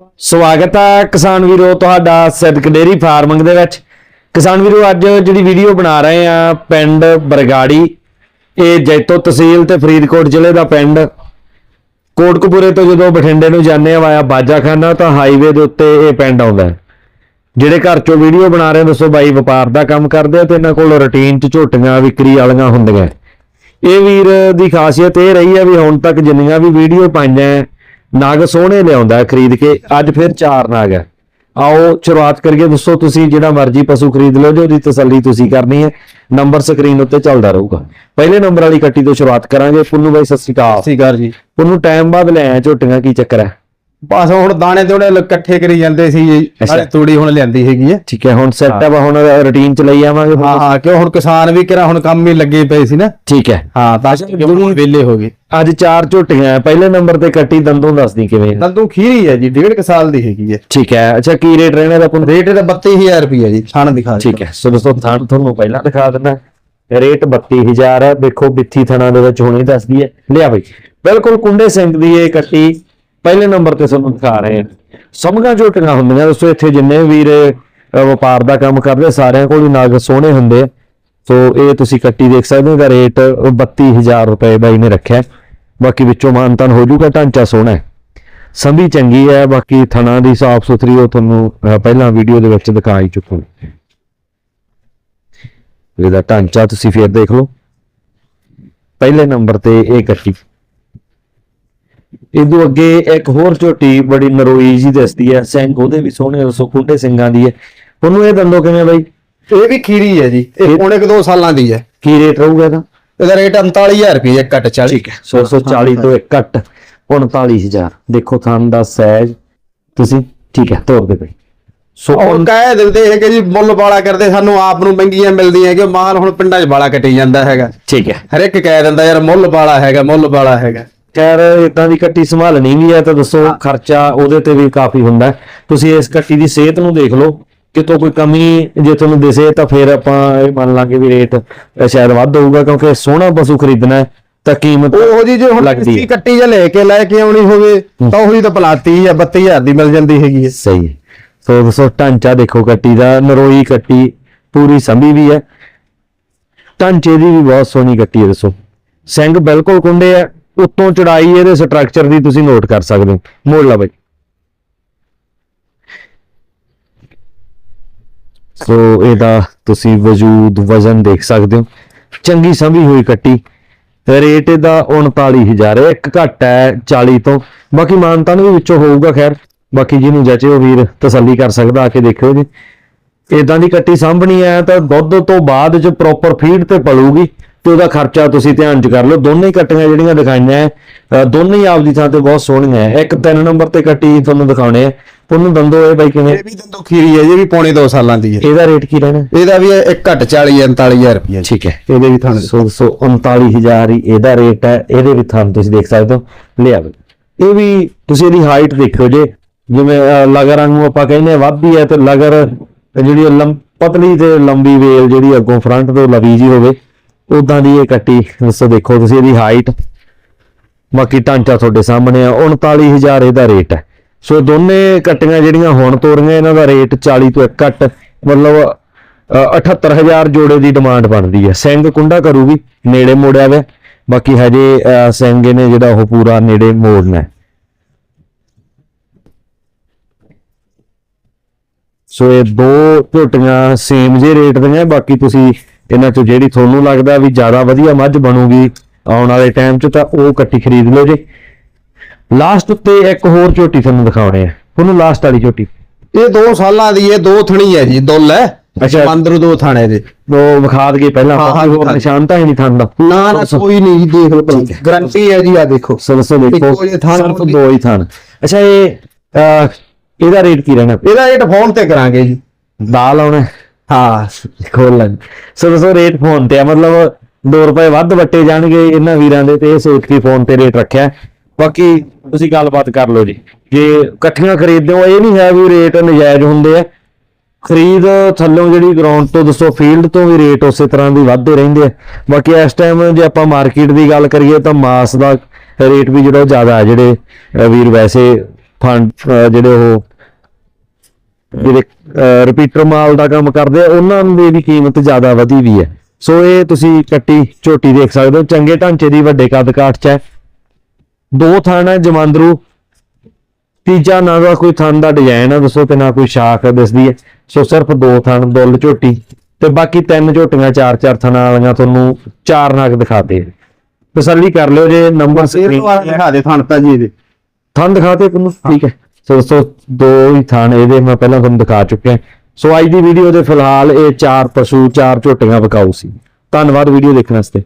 ਸਵਾਗਤ ਹੈ ਕਿਸਾਨ ਵੀਰੋ ਤੁਹਾਡਾ ਸਿੱਧਕ ਡੇਰੀ ਫਾਰਮਿੰਗ ਦੇ ਵਿੱਚ। ਕਿਸਾਨ ਵੀਰੋ, ਅੱਜ ਜਿਹੜੀ ਵੀਡੀਓ ਬਣਾ ਰਹੇ ਆ ਪਿੰਡ ਬਰਗਾੜੀ, ਇਹ ਜੈਤੋ ਤਹਿਸੀਲ ਤੇ ਫਰੀਦਕੋਟ ਜ਼ਿਲ੍ਹੇ ਦਾ ਪਿੰਡ। ਕੋਟਕਪੂਰੇ ਤੋਂ ਜਦੋਂ ਬਠਿੰਡੇ ਨੂੰ ਜਾਂਦੇ ਆ ਵਾਇਆ ਬਾਜਾਖਾਨਾ, ਤਾਂ ਹਾਈਵੇ ਦੇ ਉੱਤੇ ਇਹ ਪਿੰਡ ਆਉਂਦਾ ਜਿਹੜੇ ਘਰ ਚੋਂ ਵੀਡੀਓ ਬਣਾ ਰਹੇ ਦੱਸੋ ਬਾਈ, ਵਪਾਰ ਦਾ ਕੰਮ ਕਰਦੇ ਆ ਤੇ ਇਹਨਾਂ ਕੋਲ ਰੁਟੀਨ ਚ ਝੋਟੀਆਂ, ਵਿਕਰੀ ਵਾਲੀਆਂ ਹੁੰਦੀਆਂ ਇਹ ਵੀਰ ਦੀ ਖਾਸੀਅਤ ਇਹ ਰਹੀ ਹੈ ਵੀ ਹੁਣ ਤੱਕ ਜਿੰਨੀਆਂ ਵੀ ਵੀਡੀਓ ਪਾਈਆਂ ਨਗ ਸੋਹਣੇ ਲਿਆਉਂਦਾ ਖਰੀਦ ਕੇ ਅੱਜ ਫਿਰ ਚਾਰ ਨਗ ਹੈ। ਆਓ ਸ਼ੁਰੂਆਤ ਕਰੀਏ ਦੱਸੋ ਤੁਸੀਂ ਜਿਹੜਾ ਮਰਜ਼ੀ ਪਸ਼ੂ ਖਰੀਦ ਲਓ ਜੀ ਉਹਦੀ ਤਸੱਲੀ ਤੁਸੀਂ ਕਰਨੀ ਹੈ। ਨੰਬਰ ਸਕਰੀਨ ਉੱਤੇ ਚੱਲਦਾ ਰਹੂਗਾ। ਪਹਿਲੇ ਨੰਬਰ ਵਾਲੀ ਕੱਟੀ ਤੋਂ ਸ਼ੁਰੂਆਤ ਕਰਾਂਗੇ। ਪੁੰਨੂ ਬਾਈ ਸਤਿ ਸ਼੍ਰੀ ਅਕਾਲ। ਸਤਿ ਸ਼੍ਰੀ ਜੀ। ਪੁੰਨੂ ਟਾਈਮ ਬਾਅਦ ਲੈ ਆਇਆ ਝੋਟੀਆਂ ਕੀ ਚੱਕਰ ਹੈ? ਬਸ ਹੁਣ ਦਾਣੇ ਉਹਨੇ ਇਕੱਠੇ ਕਰੀ ਜਾਂਦੇ ਸੀ। ਨਾਲੇ ਤੂੜੀ ਹੁਣ ਲਿਆਂਦੀ ਹੈਗੀ ਹੈ। ਠੀਕ ਹੈ ਹੁਣ ਸੈੱਟ ਆ ਹੁਣ ਰੁਟੀਨ ਚ ਲਈ ਆਵਾਂਗੇ। ਹਾਂ ਹਾਂ ਕਿਉਂ ਹੁਣ ਕਿਸਾਨ ਵੀ ਕਿਹੜਾ ਹੁਣ ਕੰਮ ਹੀ ਲੱਗੇ ਪਏ ਸੀ ਨਾ। ਠੀਕ ਹੈ। ਹਾਂ ਤਾਂ ਜਦੋਂ ਵੇਲੇ ਹੋ ਗਏ। ਅੱਜ ਚਾਰ ਝੋਟੀਆਂ। ਪਹਿਲੇ ਨੰਬਰ ਤੇ ਕੱਟੀ ਦੰਦੋਂ ਦੱਸਦੀ ਕਿਵੇਂ। ਦੰਦੂ ਖੀਰੀ ਹੈ ਜੀ ਡੇਢ ਕੁ ਸਾਲ ਦੀ ਹੈਗੀ ਹੈ। ਠੀਕ ਹੈ ਅੱਛਾ ਕੀ ਰੇਟ ਰਹਿਣਾ ਦਾ ਪੁੰਨੂ? ਰੇਟ ਇਹਦਾ 32000 ਰੁਪਏ ਜੀ ਛਾਣ ਦਿਖਾ ਠੀਕ ਹੈ ਸੋ ਦੋਸਤੋ ਥਾਣ ਤੁਹਾਨੂੰ ਪਹਿਲਾਂ ਦਿਖਾ ਦਿੰਦਾ। ਰੇਟ 32000 ਹੈ ਦੇਖੋ ਬਿੱਥੀ ਥਣਾ ਦੇ ਵਿੱਚ ਹੁਣੇ ਦੱਸਦੀ ਹੈ। ਲਿਆ ਬਈ। ਬਿਲਕੁਲ ਕੁੰਡੇ ਸਿੰਘ ਦੀ ਇਹ ਕੱਟੀ ਪਹਿਲੇ ਨੰਬਰ ਤੇ ਤੁਹਾਨੂੰ ਦਿਖਾ ਰਹੇ ਹਾਂ। ਸਮਗਾ ਝੋਟੀਆਂ ਹੁੰਦੀਆਂ ਦੋਸਤੋ ਇੱਥੇ ਜਿੰਨੇ ਵੀਰ ਵਪਾਰ ਦਾ ਕੰਮ ਕਰਦੇ, ਸਾਰਿਆਂ ਕੋਲ ਹੀ ਨਾਗ ਸੋਹਣੇ ਹੁੰਦੇ। ਸੋ ਇਹ ਤੁਸੀਂ ਕੱਟੀ ਦੇਖ ਸਕਦੇ ਹੋ ਦਾ ਰੇਟ 32000 ਰੁਪਏ ਬਾਈ ਨੇ ਰੱਖਿਆ। ਬਾਕੀ ਵਿੱਚੋਂ ਮਾਨਤਨ ਹੋ ਜਾਊਗਾ ਢਾਂਚਾ ਸੋਹਣਾ ਹੈ। ਸੰਭੀ ਚੰਗੀ ਹੈ, ਬਾਕੀ ਥਣਾ ਦੀ ਸਾਫ਼ ਸੁਥਰੀ ਉਹ ਤੁਹਾਨੂੰ ਪਹਿਲਾਂ ਵੀਡੀਓ ਦੇ ਵਿੱਚ ਦਿਖਾ ਹੀ ਚੁੱਕੂ। ਇਹਦਾ ਢਾਂਚਾ ਤੁਸੀਂ ਫੇਰ ਦੇਖ ਲਓ। ਪਹਿਲੇ ਨੰਬਰ ਤੇ ਇਹ ਕੱਟੀ। ਇਦੋਂ ਅੱਗੇ ਇੱਕ ਹੋਰ ਝੋਟੀ ਬੜੀ ਨਰੋਈ ਜੀ ਦਿਸਦੀ ਹੈ ਸਿੰਘ ਉਹਦੇ ਵੀ ਸੋਹਣੇ ਸੁਖੁੰਡੇ ਸਿੰਘਾਂ ਦੀ ਹੈ। ਉਹਨੂੰ ਇਹ ਦੰਦੋ ਕਿਵੇਂ ਬਾਈ? ਇਹ ਵੀ ਖੀਰੀ ਹੈ ਜੀ ਇਹ ਪੌਣੇ ਕੁ ਦੋ ਸਾਲਾਂ ਦੀ ਹੈ। ਕੀ ਰੇਟ ਰਹੂਗਾ ਇਹਦਾ? ਇਹਦਾ ਰੇਟ 39000 ਰੁਪਏ ਕੱਟ 40 ਠੀਕ ਹੈ 640 ਤੋਂ ਇੱਕ ਘੱਟ 39000 ਦੇਖੋ ਥਣ ਦਾ ਸਾਈਜ਼ ਤੁਸੀਂ ਠੀਕ ਹੈ ਤੋਰ ਦੇ ਬਈ। ਸੋ ਹੁਣ ਕਹਿ ਦਿੰਦੇ ਹੈ ਕਿ ਜੀ ਮੁੱਲ ਵਾਲਾ ਕਰਦੇ ਸਾਨੂੰ ਆਪ ਨੂੰ ਮਹਿੰਗੀਆਂ ਮਿਲਦੀਆਂ ਕਿ ਮਾਲ ਹੁਣ ਪਿੰਡਾਂ 'ਚ ਵਾਲਾ ਕੱਟੀ ਜਾਂਦਾ ਹੈਗਾ। ਠੀਕ ਹੈ। ਹਰ ਇੱਕ ਕਹਿ ਦਿੰਦਾ ਯਾਰ ਮੁੱਲ ਵਾਲਾ ਹੈਗਾ ਮੁੱਲ ਵਾਲਾ ਹੈਗਾ। ਖੈਰ ਇਦਾਂ ਦੀ ਕੱਟੀ ਸੰਭਾਲਣੀ ਵੀ ਹੈ ਤਾਂ ਦੱਸੋ ਖਰਚਾ ਉਹਦੇ ਤੇ ਵੀ ਕਾਫੀ ਹੁੰਦਾ। ਤੁਸੀਂ ਇਸ ਕੱਟੀ ਦੀ ਸਿਹਤ ਨੂੰ ਦੇਖ ਲਓ ਕਿਤੋਂ ਕੋਈ ਕਮੀ ਜੇ ਤੁਹਾਨੂੰ ਦਿਸੇ ਤਾਂ ਫਿਰ ਆਪਾਂ ਇਹ ਮੰਨ ਲਾਂਗੇ ਵੀ ਰੇਟ ਸ਼ਾਇਦ ਵੱਧ ਹੋਊਗਾ ਕਿਉਂਕਿ ਸੋਹਣਾ ਪਸ਼ੂ ਖਰੀਦਣਾ ਤਾਂ ਕੀਮਤ ਉਹ ਜੀ ਜੇ ਹੁਣ ਕਿਸੇ। ਕੱਟੀ ਜਾਂ ਲੈ ਕੇ ਲੈ ਕੇ ਆਉਣੀ ਹੋਵੇ ਤਾਂ ਉਹੀ ਤਾਂ ਪਲਾਤੀ ਜਾਂ 32000 ਦੀ ਮਿਲ ਜਾਂਦੀ ਹੈਗੀ ਹੈ ਸਹੀ। ਸੋ ਦੱਸੋ ਢਾਂਚਾ ਦੇਖੋ ਕੱਟੀ ਦਾ ਨਰੋਈ ਕੱਟੀ ਪੂਰੀ ਸੰਭੀ ਵੀ ਹੈ ਢਾਂਚੇ ਦੀ ਵੀ ਬਹੁਤ ਸੋਹਣੀ ਕੱਟੀ ਹੈ ਦੱਸੋ ਸਿੰਘ ਬਿਲਕੁਲ ਕੁੰਡੇ ਹੈ ਉੱਤੋਂ ਚੜਾਈ ਇਹਦੇ ਸਟਰਕਚਰ ਦੀ ਤੁਸੀਂ ਨੋਟ ਕਰ ਸਕਦੇ ਹੋ। ਮੋੜ ਲਾ ਬਾਈ। ਸੋ ਇਹਦਾ ਤੁਸੀਂ ਵਜੂਦ ਵਜ਼ਨ ਦੇਖ ਸਕਦੇ ਹੋ। ਚੰਗੀ ਸੰਭੀ ਹੋਈ ਕੱਟੀ। ਰੇਟ ਇਹਦਾ 39000 ਹੈ ਇੱਕ ਘੱਟ ਹੈ 40 ਤੋਂ। ਬਾਕੀ ਮਾਨਤਾ ਨੂੰ ਵੀ ਵਿੱਚੋਂ ਹੋਊਗਾ ਖੈਰ। ਬਾਕੀ ਜਿਹਨੂੰ ਜਚੇ ਉਹ ਵੀਰ ਤਸੱਲੀ ਕਰ ਸਕਦਾ, ਆ ਕੇ ਦੇਖਿਓ ਜੀ। ਇਦਾਂ ਦੀ ਕੱਟੀ ਸਾਂਭਣੀ ਹੈ ਤਾਂ ਦੁੱਧ ਤੋਂ ਬਾਅਦ ਚ ਪ੍ਰੋਪਰ ਫੀਡ ਤੇ ਪਲੂਗੀ। ਤੇ ਉਹਦਾ ਖਰਚਾ ਤੁਸੀਂ ਧਿਆਨ ਚ ਕਰ ਲਓ। ਦੋਨੇ ਕੱਟੀਆਂ ਜਿਹੜੀਆਂ ਦਿਖਾਈਆਂ ਦੋਨੇ ਹੀ ਆਪਦੀ ਥਾਂ ਤੇ ਬਹੁਤ ਸੋਹਣੀਆਂ ਹੈ ਇੱਕ ਤਿੰਨ ਨੰਬਰ ਤੇ ਕੱਟੀ ਤੁਹਾਨੂੰ ਦਿਖਾਉਣੇ ਆ ਉਹਨੂੰ ਦੰਦੋ ਇਹ ਬਾਈ ਕਿਵੇਂ? ਇਹ ਵੀ ਦੰਦੋ ਖੀਰੀ ਹੈ ਜੀ ਵੀ ਪੌਣੇ 2 ਸਾਲਾਂ ਦੀ ਹੈ ਇਹਦਾ ਰੇਟ ਕੀ ਰਹਿਣਾ? ਇਹਦਾ ਵੀ ਇੱਕ ਘੱਟ 40 39000 ਰੁਪਏ ਠੀਕ ਹੈ ਇਹਦੇ ਵੀ ਥਾਣੇ ਸੋ ਸੋ 39000 ਹੀ ਇਹਦਾ ਰੇਟ ਹੈ ਇਹਦੇ ਵੀ ਤੁਹਾਨੂੰ ਤੁਸੀਂ ਦੇਖ ਸਕਦੇ ਹੋ। ਲਿਆ ਬਈ ਇਹ ਵੀ ਤੁਸੀਂ ਇਹਦੀ ਹਾਈਟ ਦੇਖਿਓ ਜੇ। ਜਿਵੇਂ ਅਹ, ਲਗਰਾਂ ਨੂੰ ਆਪਾਂ ਕਹਿੰਦੇ ਹਾਂ ਵੱਧਦੀ ਹੈ ਤੇ ਲਗਰ ਜਿਹੜੀ ਪਤਲੀ ਤੇ ਲੰਬੀ ਵੇਲ ਜਿਹੜੀ ਅੱਗੋਂ ਫਰੰਟ ਤੋਂ ਲਵੀ ਜੀ ਹੋਵੇ। ਉਦਾਂ ਦੀ ਇਹ ਕੱਟੀ ਦੱਸੋ ਦੇਖੋ ਤੁਸੀਂ ਇਹਦੀ ਹਾਈਟ ਬਾਕੀ ਢਾਂਚਾ ਤੁਹਾਡੇ ਸਾਹਮਣੇ ਆ 39000 ਇਹਦਾ ਰੇਟ ਹੈ। ਸੋ ਦੋਨੇ ਕੱਟੀਆਂ ਜਿਹੜੀਆਂ ਹੁਣ ਤੋਰੀਆਂ ਇਹਨਾਂ ਦਾ ਰੇਟ 40 ਤੋਂ ਇੱਕ ਘੱਟ ਮਤਲਬ ਅ, 78000 ਜੋੜੇ ਦੀ ਡਿਮਾਂਡ ਬਣਦੀ ਹੈ। ਸਿੰਘ ਕੁੰਡਾ ਕਰੂਗੀ ਨੇੜੇ ਮੋੜਿਆ ਵੇ ਬਾਕੀ ਹਜੇ ਅ, ਸਿੰਘ ਨੇ ਜਿਹੜਾ ਉਹ ਪੂਰਾ ਨੇੜੇ ਮੋੜਨਾ ਹੈ। ਸੋ ਇਹ ਦੋ ਝੋਟੀਆਂ ਸੇਮ ਜੇ ਰੇਟ ਦੀਆਂ ਬਾਕੀ ਤੁਸੀਂ ਇਹਨਾਂ ਚੋਂ ਜਿਹੜੀ ਤੁਹਾਨੂੰ ਲੱਗਦਾ ਵੀ ਜ਼ਿਆਦਾ ਵਧੀਆ ਮੱਝ ਬਣੂਗੀ ਆਉਣ ਵਾਲੇ ਟਾਈਮ 'ਚ ਤਾਂ ਉਹ ਕੱਟੀ ਖਰੀਦ ਲਓ ਜੇ। ਲਾਸਟ ਉੱਤੇ ਇੱਕ ਹੋਰ ਝੋਟੀ ਤੁਹਾਨੂੰ ਦਿਖਾਉਣੇ ਆ। ਤੁਹਾਨੂੰ ਲਾਸਟ ਵਾਲੀ ਝੋਟੀ। ਇਹ 2 ਸਾਲਾਂ ਦੀ ਹੈ ਦੋ ਥਣੀ ਹੈ ਜੀ ਦੁੱਲ ਹੈ। ਅੱਛਾ। ਮੰਦਰ ਦੋ ਥਾਣੇ ਦੇ। ਉਹ ਵਿਖਾ ਦਈਏ ਪਹਿਲਾਂ ਆਪਾਂ ਹੋਰ। ਨਿਸ਼ਾਨ ਤਾਂ ਹੀ ਨਹੀਂ ਥੰਦਾ ਨਾ ਨਾ ਕੋਈ ਨਹੀਂ ਜੀ ਦੇਖ ਲਓ ਗਰੰਟੀ ਹੈ। ਜੀ ਆ ਦੇਖੋ। ਸਲਸੋ ਦੇਖੋ ਸਿਰਫ ਦੋ ਹੀ ਥਣ। ਅੱਛਾ ਇਹ ਇਹਦਾ ਰੇਟ ਕੀ ਰਹਿਣਾ? ਇਹਦਾ ਰੇਟ ਫੋਨ ਤੇ ਕਰਾਂਗੇ ਜੀ। ਦਾਲ ਆਉਣਾ ਹਾਂ ਖੋਲ ਲੈਣ ਸੋ ਰੇਟ ਫੋਨ ਤੇ ਆ, ਮਤਲਬ 2 ਰੁਪਏ ਵੱਧ ਵੱਟੇ ਜਾਣਗੇ ਇਹਨਾਂ ਵੀਰਾਂ ਦੇ ਤੇ ਇਹ ਸੋਚ ਕੇ ਫੋਨ ਤੇ ਰੇਟ ਰੱਖਿਆ। ਬਾਕੀ ਤੁਸੀਂ ਗੱਲਬਾਤ ਕਰ ਲਓ ਜੀ। ਜੇ ਇਕੱਠੀਆਂ ਖਰੀਦਦੇ ਹੋ, ਇਹ ਨਹੀਂ ਹੈ ਵੀ ਰੇਟ ਨਜਾਇਜ਼ ਹੁੰਦੇ ਆ। ਖਰੀਦ ਥੱਲੋਂ ਜਿਹੜੀ ਗਰਾਊਂਡ ਤੋਂ, ਦੱਸੋ ਫੀਲਡ ਤੋਂ ਵੀ ਰੇਟ ਉਸੇ ਤਰ੍ਹਾਂ ਦੀ ਵੱਧਦੇ ਰਹਿੰਦੇ ਆ। ਬਾਕੀ ਇਸ ਟਾਈਮ ਜੇ ਆਪਾਂ ਮਾਰਕੀਟ ਦੀ ਗੱਲ ਕਰੀਏ ਤਾਂ ਮਾਸ ਦਾ ਰੇਟ ਵੀ ਜਿਹੜਾ ਉਹ ਜ਼ਿਆਦਾ ਹੈ ਜਿਹੜੇ ਵੀਰ ਵੈਸੇ ਫੰਡ ਜਿਹੜੇ ਉਹ ਜਿਹੜੇ ਰਿਪੀਟਰ ਮਾਲ ਦਾ ਕੰਮ ਕਰਦੇ ਆ ਉਹਨਾਂ ਦੀ ਵੀ ਕੀਮਤ ਜ਼ਿਆਦਾ ਵਧੀ ਵੀ ਹੈ। ਸੋ ਇਹ ਤੁਸੀਂ ਕੱਟੀ ਝੋਟੀ ਦੇਖ ਸਕਦੇ ਹੋ ਚੰਗੇ ਢਾਂਚੇ ਦੀ ਵੱਡੇ ਕੱਦ ਕਾਠ ਚ ਹੈ। ਦੋ ਥਣ ਹੈ ਜਮਾਂਦਰੂ। ਤੀਜਾ ਨਾ ਦਾ ਕੋਈ ਥਣ ਦਾ ਡਿਜ਼ਾਈਨ ਹੈ ਦੱਸੋ ਤੇ ਨਾ ਕੋਈ ਸ਼ਾਖ ਦਿਸਦੀ ਹੈ। ਸੋ ਸਿਰਫ ਦੋ ਥਣ ਦੁੱਲ ਝੋਟੀ ਤੇ ਬਾਕੀ ਤਿੰਨ ਝੋਟੀਆਂ ਚਾਰ ਚਾਰ ਥਣਾਂ ਵਾਲੀਆਂ ਤੁਹਾਨੂੰ ਚਾਰ ਨਗ ਦਿਖਾਤੇ ਤਸੱਲੀ ਕਰ ਲਿਓ ਜੇ ਨੰਬਰ ਸਕਰੀਨ ਦਿਖਾ ਦੇ ਥਣ ਤਾਂ ਜੀ ਇਹਦੇ। ਥਣ ਦਿਖਾਤੇ ਤੁਹਾਨੂੰ ਠੀਕ ਹੈ। ਸੋ ਸੋ ਦੋ ਹੀ ਥਣ ਇਹਦੇ ਮੈਂ ਪਹਿਲਾਂ ਤੁਹਾਨੂੰ ਦਿਖਾ ਚੁੱਕਿਆ ਸੋ ਅੱਜ ਦੀ ਵੀਡੀਓ ਦੇ ਫਿਲਹਾਲ ਇਹ ਚਾਰ ਪਸ਼ੂ, ਚਾਰ ਝੋਟੀਆਂ ਵਿਕਾਊ ਸੀ। ਧੰਨਵਾਦ ਵੀਡੀਓ ਦੇਖਣ ਵਾਸਤੇ।